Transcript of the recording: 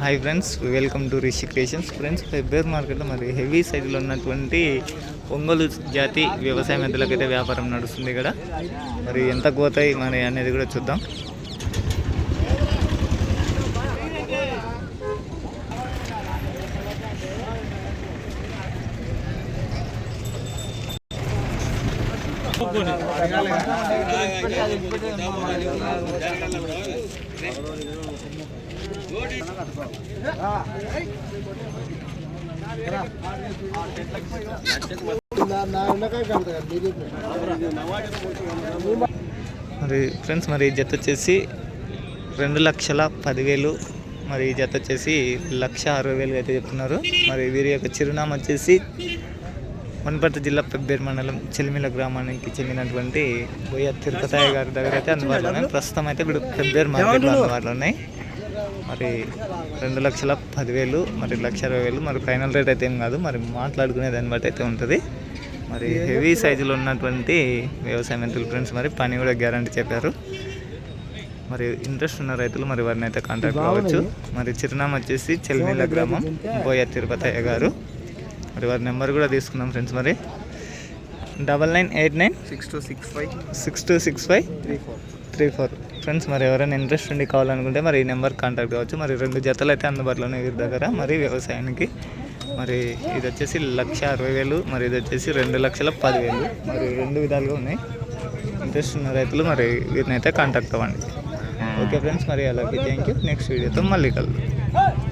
Hi friends welcome to Rishi creations. Friends bear మార్కెట్లో మరి heavy సైజులో ఉన్నటువంటి ఒంగోలు జాతి వ్యవసాయ మెద్దలకైతే వ్యాపారం నడుస్తుంది ఇక్కడ. మరి ఎంత కోతాయి మరి అనేది కూడా చూద్దాం. మరి ఫ్రెండ్స్ మరి ఈ జత వచ్చేసి రెండు లక్షల పదివేలు. మరి ఈ జత వచ్చేసి లక్ష అరవై వేలు అయితే చెప్తున్నారు. మరి వీరి యొక్క చిరునామా వచ్చేసి వనపర్తి జిల్లా పెబ్బేరు మండలం చెలిమిల గ్రామానికి చెందినటువంటి బొయ్య తిరుపతయ్య గారి దగ్గర అయితే అందుబాటులో ఉన్నాయి. ప్రస్తుతం అయితే ఇప్పుడు పెబ్బేరు మార్కెట్లో అందుబాటులో ఉన్నాయి. మరి రెండు లక్షల పదివేలు మరి లక్ష అరవై వేలు మరి ఫైనల్ రేట్ అయితే ఏం కాదు మరి మాట్లాడుకునే దాన్ని బట్టి అయితే ఉంటుంది. మరి హెవీ సైజులో ఉన్నటువంటి వ్యవసాయ మెంతులు ఫ్రెండ్స్ మరి పని కూడా గ్యారంటీ చెప్పారు. మరి ఇంట్రెస్ట్ ఉన్న రైతులు మరి వారిని అయితే కాంటాక్ట్ కావచ్చు. మరి చిరునామా వచ్చేసి చెల్మిల గ్రామం బోయ తిరుపతయ్య గారు. మరి వారి నెంబర్ కూడా తీసుకున్నాం ఫ్రెండ్స్ మరి. Double nine eight nine six two six five six two six five three four. Three four. Friends మరి ఎవరైనా ఇంట్రెస్ట్ ఉండి కావాలనుకుంటే మరి ఈ నెంబర్ కాంటాక్ట్ కావచ్చు. మరి రెండు జతలు అయితే అందుబాటులో ఉన్నాయి వీరి దగ్గర. మరి వ్యవసాయానికి మరి ఇది వచ్చేసి లక్ష అరవై వేలు మరి ఇది వచ్చేసి రెండు లక్షల పదివేలు. మరి రెండు విధాలుగా ఉన్నాయి. ఇంట్రెస్ట్ ఉన్న రైతులు మరి వీరిని అయితే కాంటాక్ట్ అవ్వండి ఓకే ఫ్రెండ్స్ మరి అలాగే. థ్యాంక్ యూ నెక్స్ట్ వీడియోతో మళ్ళీ కలుద్దాం.